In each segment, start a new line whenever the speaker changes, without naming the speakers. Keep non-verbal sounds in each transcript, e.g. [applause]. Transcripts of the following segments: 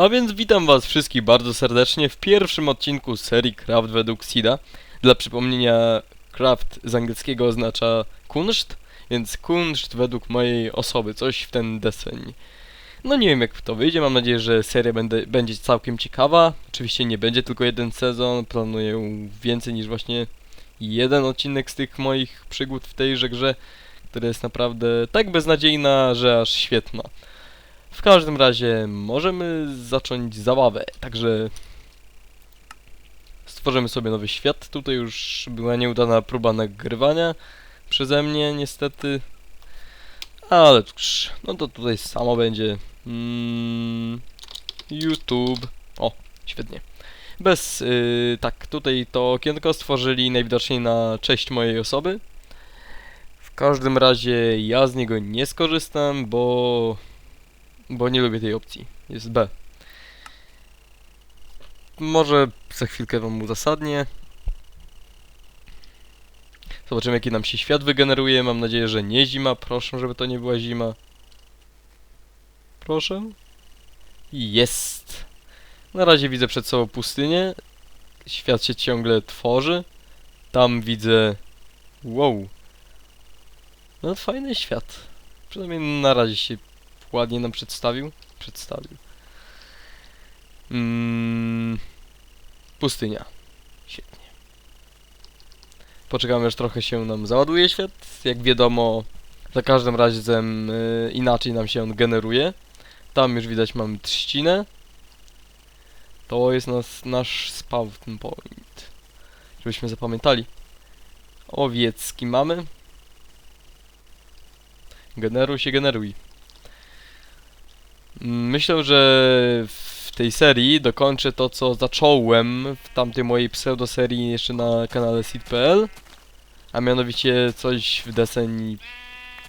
A więc witam was wszystkich bardzo serdecznie w pierwszym odcinku serii Craft według Sida. Dla przypomnienia, craft z angielskiego oznacza kunszt, więc kunszt według mojej osoby, coś w ten deseń. No nie wiem jak to wyjdzie, mam nadzieję, że seria będę, będzie całkiem ciekawa. Oczywiście nie będzie tylko jeden sezon, planuję więcej niż właśnie jeden odcinek z tych moich przygód w tejże grze, która jest naprawdę tak beznadziejna, że aż świetna. W każdym razie możemy zacząć zabawę, także stworzymy sobie nowy świat. Tutaj już była nieudana próba nagrywania przeze mnie niestety, ale cóż, no to tutaj samo będzie. Mm, YouTube. O, świetnie. Bez, yy, tak, tutaj to okienko stworzyli najwidoczniej na cześć mojej osoby. W każdym razie ja z niego nie skorzystam, bo bo nie lubię tej opcji. Jest B. Może za chwilkę wam uzasadnię. Zobaczymy jaki nam się świat wygeneruje. Mam nadzieję, że nie zima. Proszę, żeby to nie była zima. Proszę. Jest. Na razie widzę przed sobą pustynię. Świat się ciągle tworzy. Tam widzę... Wow. No fajny świat. Przynajmniej na razie się ładnie nam przedstawił. Przedstawił. Mm, pustynia. Świetnie. Poczekamy, aż trochę się nam załaduje świat. Jak wiadomo, za każdym razem y, inaczej nam się on generuje. Tam już widać mamy trzcinę. To jest nas, nasz spawn point. Żebyśmy zapamiętali. Owiecki mamy. Generuj się, generuj. Myślę, że w tej serii dokończę to, co zacząłem w tamtej mojej pseudoserii jeszcze na kanale Seed.pl a mianowicie coś w deseń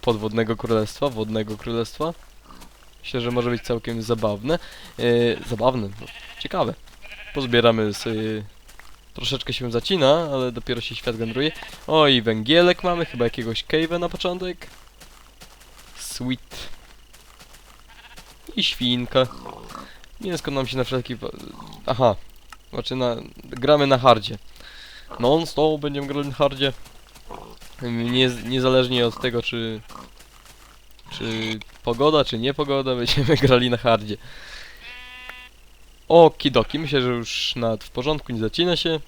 podwodnego królestwa, wodnego królestwa. Myślę, że może być całkiem zabawne. Yy, zabawne, no, ciekawe. Pozbieramy sobie... Troszeczkę się zacina, ale dopiero się świat generuje. O, i węgielek mamy, chyba jakiegoś cave'a na początek. Sweet. I świnka. Mięsko nam się na wszelki... Aha. Znaczy na... Gramy na hardzie. Non stop będziemy grali na hardzie. Nie, niezależnie od tego, czy... Czy pogoda, czy nie pogoda, [laughs] będziemy grali na hardzie. Okidoki, myślę, że już nawet w porządku, nie zacina się.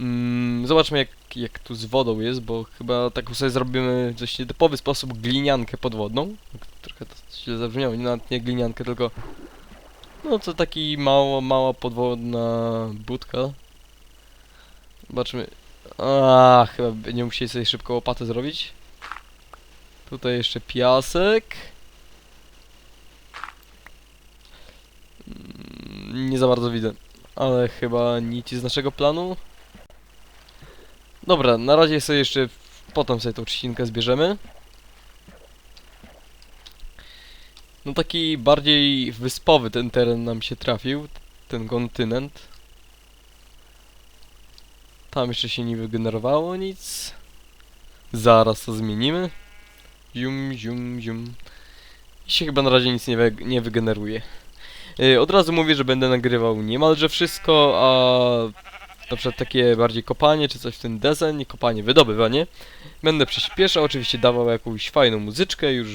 Mm, zobaczmy jak, jak tu z wodą jest, bo chyba taką sobie zrobimy w dość nietypowy sposób gliniankę podwodną. Trochę to źle zabrzmiało, nawet nie gliniankę, tylko... No to taki mało, mała podwodna budka. Zobaczymy. A, chyba będziemy musieli sobie szybko łopatę zrobić. Tutaj jeszcze piasek. Mm, Nie za bardzo widzę, ale chyba nic z naszego planu. Dobra, na razie sobie jeszcze potem sobie tą trzcinkę zbierzemy. No taki bardziej wyspowy ten teren nam się trafił, ten kontynent. Tam jeszcze się nie wygenerowało nic. Zaraz to zmienimy. Zium, zium, zium. I się chyba na razie nic nie, wy nie wygeneruje. Yy, od razu mówię, że będę nagrywał niemalże wszystko, a na przykład takie bardziej kopanie, czy coś w ten deseń, nie kopanie, wydobywanie. Będę przyspieszał, oczywiście dawał jakąś fajną muzyczkę, już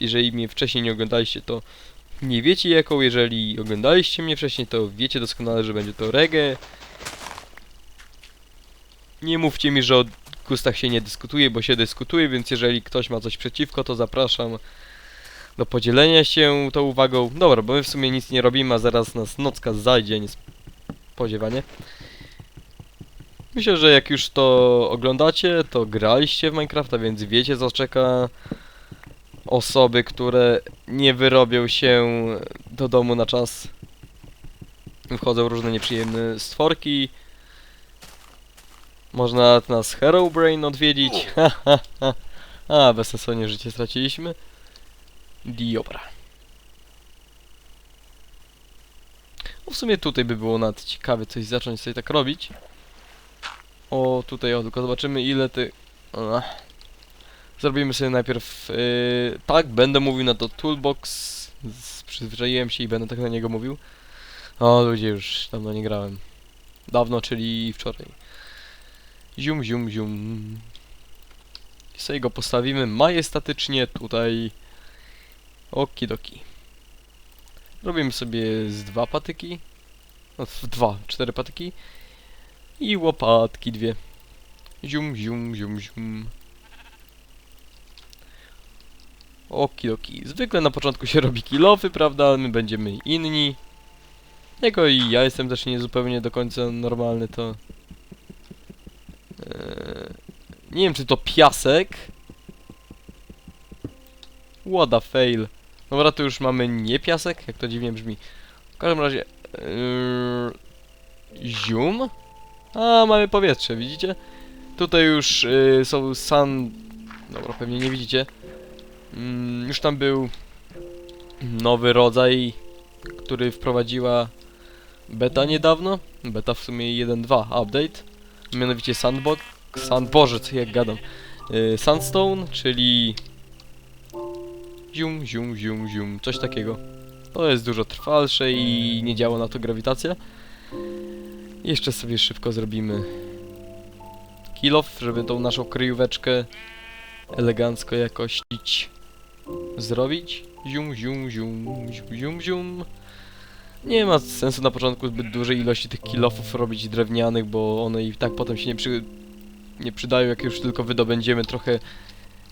jeżeli mnie wcześniej nie oglądaliście, to nie wiecie jaką, jeżeli oglądaliście mnie wcześniej, to wiecie doskonale, że będzie to reggae. Nie mówcie mi, że o gustach się nie dyskutuje, bo się dyskutuje, więc jeżeli ktoś ma coś przeciwko, to zapraszam do podzielenia się tą uwagą. Dobra, bo my w sumie nic nie robimy, a zaraz nas nocka zajdzie, niespodziewanie. Myślę, że jak już to oglądacie, to graliście w Minecrafta, więc wiecie co czeka osoby, które nie wyrobią się do domu na czas. Wchodzą różne nieprzyjemne stworki. Można nas Herobrain odwiedzić. A, bezsensownie życie straciliśmy. Dobra. No w sumie tutaj by było nawet ciekawe coś zacząć sobie tak robić. O, tutaj o, tylko zobaczymy ile ty... Ach. Zrobimy sobie najpierw... Yy, tak, będę mówił na to toolbox przyzwyczaiłem się i będę tak na niego mówił. O, ludzie, już dawno nie grałem. Dawno, czyli wczoraj. Zium, zium, zium. I sobie go postawimy majestatycznie tutaj. Okidoki. Robimy sobie z dwa patyki. No, dwa, cztery patyki. I łopatki dwie. Zium, zium, zium, zium. Okidoki. Zwykle na początku się robi kilofy, prawda? My będziemy inni. Jako i ja jestem też nie zupełnie do końca normalny, to... Eee, nie wiem, czy to piasek. What a fail. Dobra, to już mamy nie piasek, jak to dziwnie brzmi. W każdym razie... Eee, zium? A, mamy powietrze, widzicie? Tutaj już y, są sun... Dobra, pewnie nie widzicie. Mm, już tam był nowy rodzaj, który wprowadziła beta niedawno. Beta w sumie 1.2 update. Mianowicie Sandbox. Sand... Jak gadam. Y, Sandstone, czyli... Zium, zium, zium, zium. Coś takiego. To jest dużo trwalsze i nie działa na to grawitacja. Jeszcze sobie szybko zrobimy kill off, żeby tą naszą kryjóweczkę elegancko jakościć zrobić. Zium, zium, zium, zium, zium. Nie ma sensu na początku zbyt dużej ilości tych kilofów robić drewnianych, bo one i tak potem się nie, przy, nie przydają, jak już tylko wydobędziemy trochę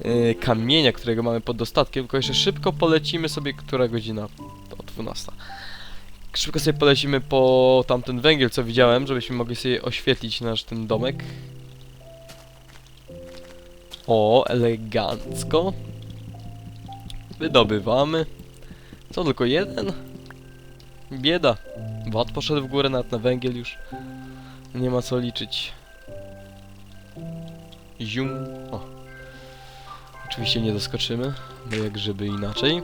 e, kamienia, którego mamy pod dostatkiem. Tylko jeszcze szybko polecimy sobie, która godzina? O 12. Szybko sobie polecimy po tamten węgiel, co widziałem, żebyśmy mogli sobie oświetlić nasz ten domek. O, elegancko. Wydobywamy. Co, tylko jeden? Bieda. Wad poszedł w górę nawet na węgiel już. Nie ma co liczyć. Zium. O. Oczywiście nie doskoczymy, bo jak żeby inaczej.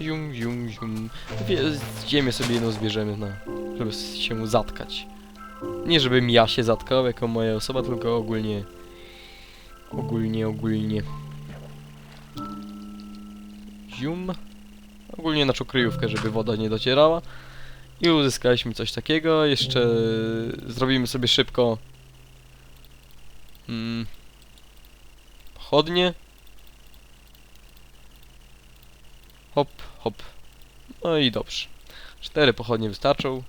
Zium, zium. Wie, ziemię sobie jedną zbierzemy, na, żeby się zatkać. Nie żebym ja się zatkał jako moja osoba, tylko ogólnie... Ogólnie, ogólnie. Zium. Ogólnie naszą kryjówkę, żeby woda nie docierała. I uzyskaliśmy coś takiego. Jeszcze zrobimy sobie szybko... Mm, pochodnie. Hop, hop. No i dobrze. Cztery pochodnie wystarczą.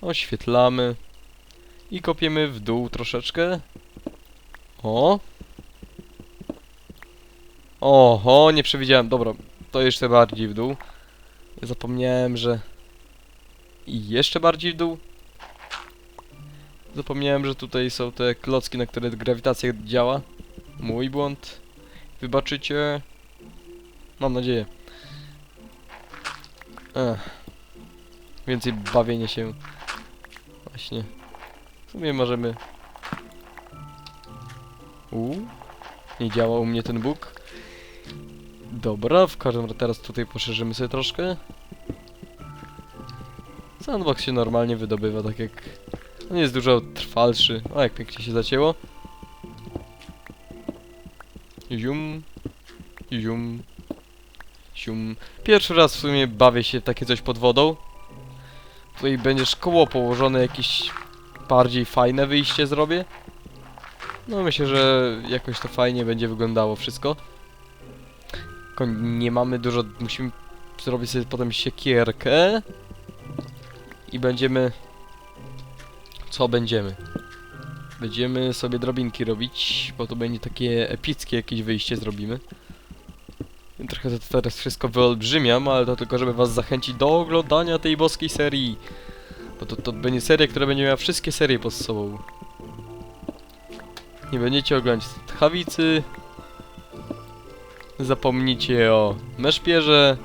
Oświetlamy. I kopiemy w dół troszeczkę. O. Oho, nie przewidziałem. Dobra, to jeszcze bardziej w dół. Zapomniałem, że... I jeszcze bardziej w dół. Zapomniałem, że tutaj są te klocki, na które grawitacja działa. Mój błąd. Wybaczycie. Mam nadzieję. Ech. Więcej bawienie się. Właśnie. W sumie możemy... Uuu. Nie działa u mnie ten bóg. Dobra, w każdym razie teraz tutaj poszerzymy sobie troszkę. Sandbox się normalnie wydobywa, tak jak... On jest dużo trwalszy. O, jak pięknie się zacięło. Zium. Zium. Zium. Pierwszy raz w sumie bawię się takie coś pod wodą. Tutaj będzie szkoło położone, jakieś bardziej fajne wyjście zrobię. No myślę, że jakoś to fajnie będzie wyglądało wszystko. Tylko nie mamy dużo, musimy zrobić sobie potem siekierkę. I będziemy... Co będziemy? Będziemy sobie drabinki robić, bo to będzie takie epickie jakieś wyjście zrobimy. Trochę to teraz wszystko wyolbrzymiam, ale to tylko, żeby was zachęcić do oglądania tej boskiej serii. Bo to, to będzie seria, która będzie miała wszystkie serie pod sobą. Nie będziecie oglądać Tchawicy. Zapomnijcie o Meszpierze.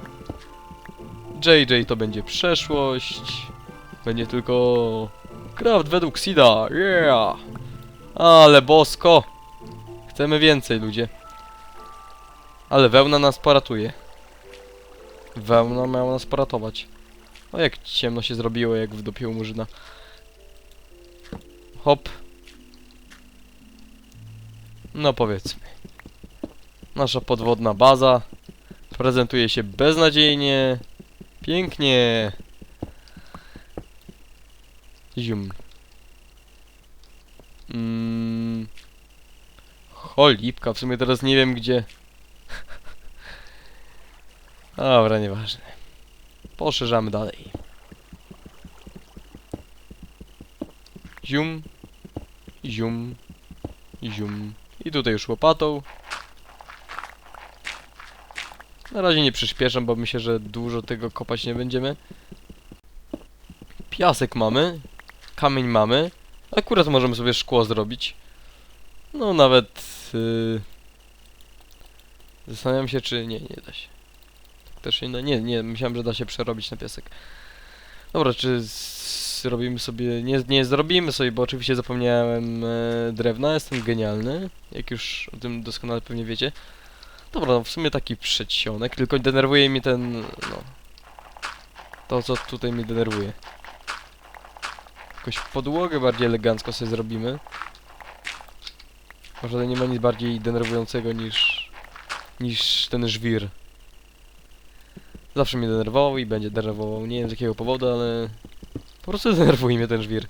JJ to będzie przeszłość. Będzie tylko... Craft według Sida, yeah! Ale bosko! Chcemy więcej, ludzie. Ale wełna nas poratuje. Wełna miała nas poratować. O jak ciemno się zrobiło, jak wdopił murzyna. Hop. No powiedzmy. Nasza podwodna baza. Prezentuje się beznadziejnie. Pięknie. Zium. Mm. Cholipka, w sumie teraz nie wiem gdzie. Dobra, nieważne. Poszerzamy dalej. Zium. Zium. Zium. I tutaj już łopatą. Na razie nie przyspieszam, bo myślę, że dużo tego kopać nie będziemy. Piasek mamy. Kamień mamy. Akurat możemy sobie szkło zrobić. No nawet... Yy... Zastanawiam się, czy... Nie, nie da się. Też nie da. Nie, nie, myślałem, że da się przerobić na piasek. Dobra, czy zrobimy sobie... Nie, nie zrobimy sobie, bo oczywiście zapomniałem e, drewna. Jestem genialny. Jak już o tym doskonale pewnie wiecie. Dobra, no w sumie taki przedsionek, tylko denerwuje mnie ten... no... To, co tutaj mnie denerwuje. Jakąś podłogę bardziej elegancko sobie zrobimy. Może nie ma nic bardziej denerwującego niż... niż ten żwir. Zawsze mnie denerwował i będzie denerwował. Nie wiem z jakiego powodu, ale... Po prostu [laughs] denerwuje mnie ten żwir.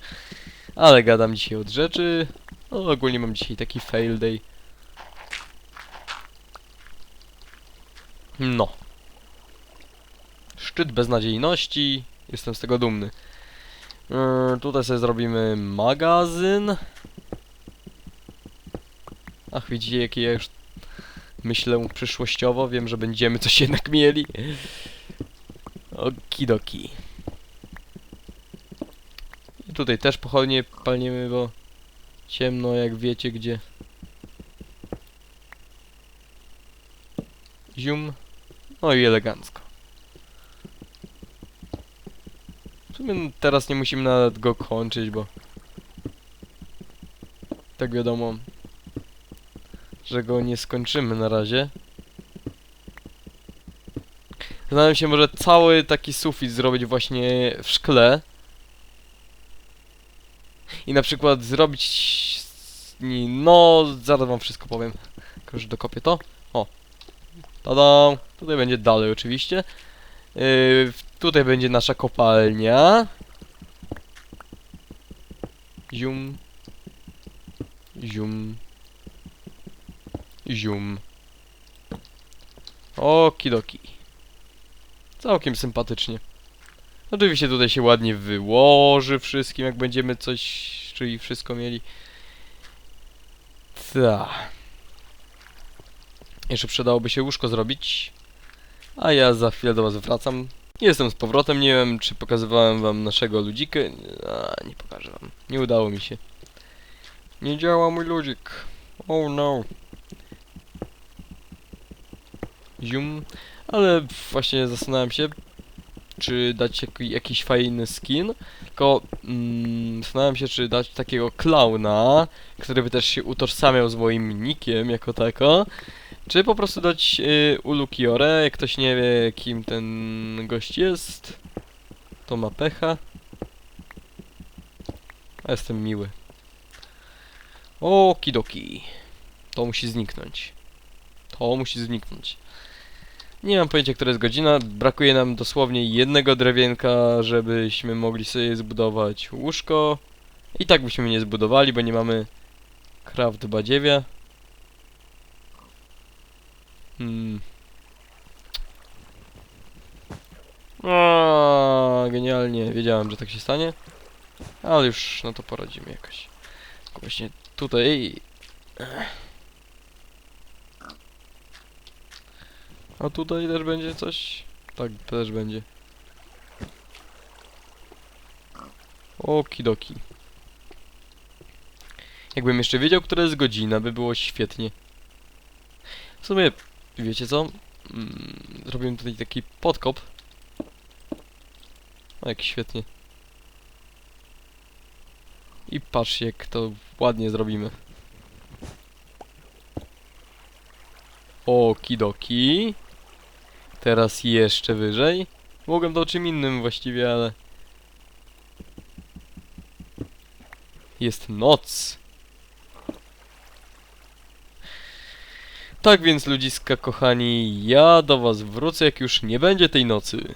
Ale gadam dzisiaj od rzeczy. No, ogólnie mam dzisiaj taki fail day. No. Szczyt beznadziejności. Jestem z tego dumny. Yy, tutaj sobie zrobimy magazyn. Ach, widzicie, jakie ja już myślę przyszłościowo. Wiem, że będziemy coś jednak mieli. Okidoki. I tutaj też pochodnie palniemy, bo ciemno, jak wiecie, gdzie. Zium. No i elegancko. W sumie teraz nie musimy nawet go kończyć, bo... Tak wiadomo, że go nie skończymy na razie. Zastanawiam się może cały taki sufit zrobić właśnie w szkle. I na przykład zrobić... No, zaraz wam wszystko powiem. Tylko już dokopię to. O. Tada! Tutaj będzie dalej oczywiście. Yy, tutaj będzie nasza kopalnia. Zium. Zium. Zium. Okidoki. Całkiem sympatycznie. Oczywiście tutaj się ładnie wyłoży wszystkim, jak będziemy coś, czyli wszystko mieli. Ta. Jeszcze przydałoby się łóżko zrobić. A ja za chwilę do was wracam. Jestem z powrotem, nie wiem czy pokazywałem wam naszego ludzika. A, nie pokażę wam. Nie udało mi się. Nie działa mój ludzik. Oh no. Zium. Ale właśnie zastanawiam się, czy dać jaki, jakiś fajny skin. Tylko mm, zastanawiam się, czy dać takiego klauna, który by też się utożsamiał z moim nikiem jako tako. Czy po prostu dać y, Ulukiore, jak ktoś nie wie kim ten gość jest, to ma pecha. A jestem miły. Okidoki. To musi zniknąć. To musi zniknąć. Nie mam pojęcia, która jest godzina. Brakuje nam dosłownie jednego drewienka, żebyśmy mogli sobie zbudować łóżko. I tak byśmy nie zbudowali, bo nie mamy craft badziewia. Hmm. Genialnie. Wiedziałem, że tak się stanie. Ale już no to poradzimy jakoś. Właśnie tutaj. A tutaj też będzie coś? Tak, też będzie. Okidoki. Jakbym jeszcze wiedział, która jest godzina, by było świetnie. W sumie, wiecie co? Mm, zrobiłem tutaj taki podkop. O, jak świetnie. I patrzcie, jak to ładnie zrobimy. Okidoki. Teraz jeszcze wyżej. Mogłem to czym innym właściwie, ale... Jest noc. Tak więc ludziska kochani, ja do was wrócę jak już nie będzie tej nocy.